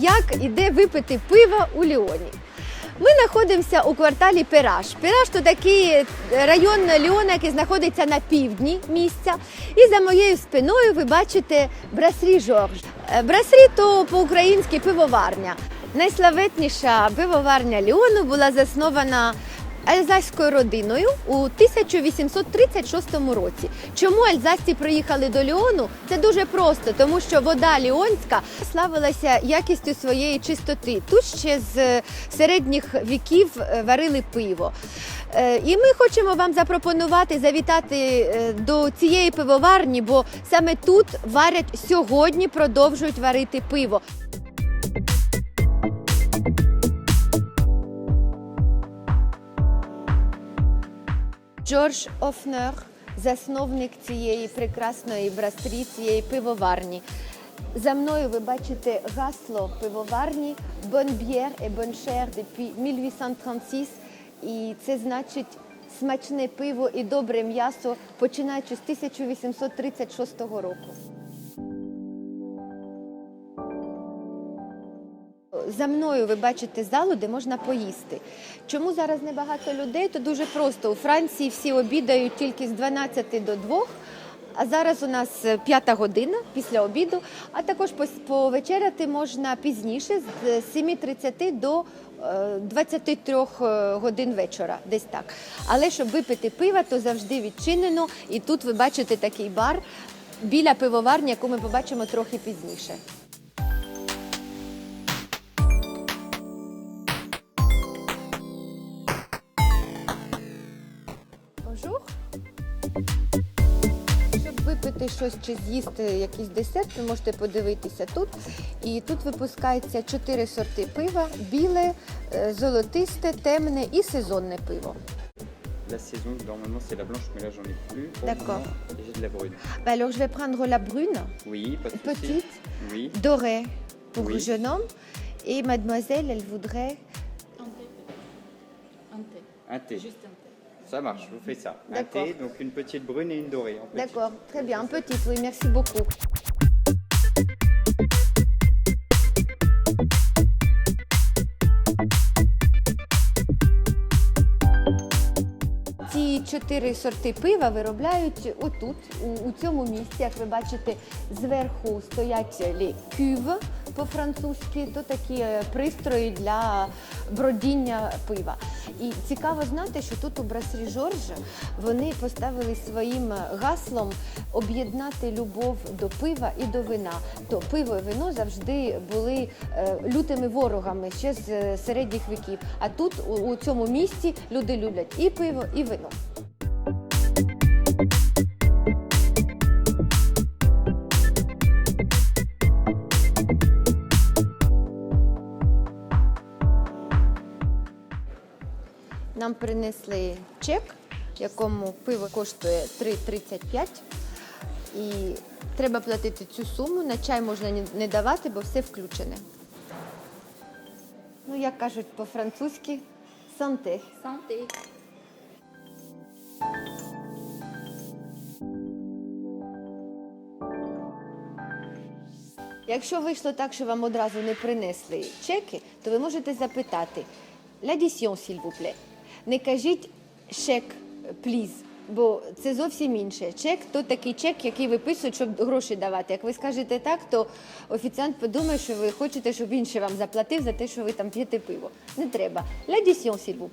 як іде випити пиво у Ліоні. Ми знаходимося у кварталі Пираж. Пираж то такий район Ліона, який знаходиться на півдні місця. І за моєю спиною ви бачите Брасрі Жорж. Е, Брасрі то по-українськи пивоварня. Найславетніша пивоварня Ліону була заснована альзаською родиною у 1836 році. Чому альзасці приїхали до Ліону? Це дуже просто, тому що вода ліонська славилася якістю своєї чистоти. Тут ще з середніх віків е, варили пиво. Е, І ми хочемо вам запропонувати завітати е, до цієї пивоварні, бо саме тут варять сьогодні, продовжують варити пиво. Джордж Офнер, засновник цієї прекрасної брастрі, цієї пивоварні. За мною ви бачите гасло пивоварні «Бонб'єр і боншер depuis 1836. І це значить смачне пиво і добре м'ясо, починаючи з 1836 року. За мною ви бачите залу, де можна поїсти. Чому зараз небагато людей? То дуже просто. У Франції всі обідають тільки з 12 до 2, а зараз у нас е, п'ята година після обіду, а також повечеряти можна пізніше з 7.30 до е, 23 годин вечора, десь так. Але щоб випити пива, то завжди відчинено. І тут ви бачите такий бар біля пивоварні, яку ми побачимо трохи пізніше. Випити щось чи з'їсти якийсь десерт, ви можете подивитися тут. І тут випускається чотири сорти пива: біле, е, золотисте, темне і сезонне пиво. La saison, normalement, c'est la blanche, mais là, j'en ai plus. D'accord. Et j'ai de la brune. Bah Alors je vais prendre la brune, Oui, pas de petite, Oui. dorée pour Oui. le jeune homme. Et mademoiselle, elle voudrait... Un thé. Un thé. Un thé. Juste un thé. Ça marche, je vous fais ça. Un D'accord. thé, donc une petite brune et une dorée. En petit. D'accord, très bien, un petit, oui, merci beaucoup. Ці чотири сорти пива виробляють отут, у, у цьому місці. Як ви бачите, зверху стоять лі кюв по-французьки, то такі е, пристрої для бродіння пива. І цікаво знати, що тут у Брасрі Жоржа вони поставили своїм гаслом об'єднати любов до пива і до вина. То пиво і вино завжди були е, лютими ворогами ще з е, середніх віків. А тут, у, у цьому місці, люди люблять і пиво, і вино. Нам принесли чек, якому пиво коштує 3,35. І треба платити цю суму. На чай можна не давати, бо все включене. Ну, як кажуть по-французьки, санте. Santé. Якщо вийшло так, що вам одразу не принесли чеки, то ви можете запитати «L'addition, s'il vous plaît». Не кажіть чек, пліз, бо це зовсім інше. Чек то такий чек, який виписують, щоб гроші давати. Як ви скажете так, то офіціант подумає, що ви хочете, щоб інший вам заплатив за те, що ви там п'єте пиво. Не треба. L'addition, s'il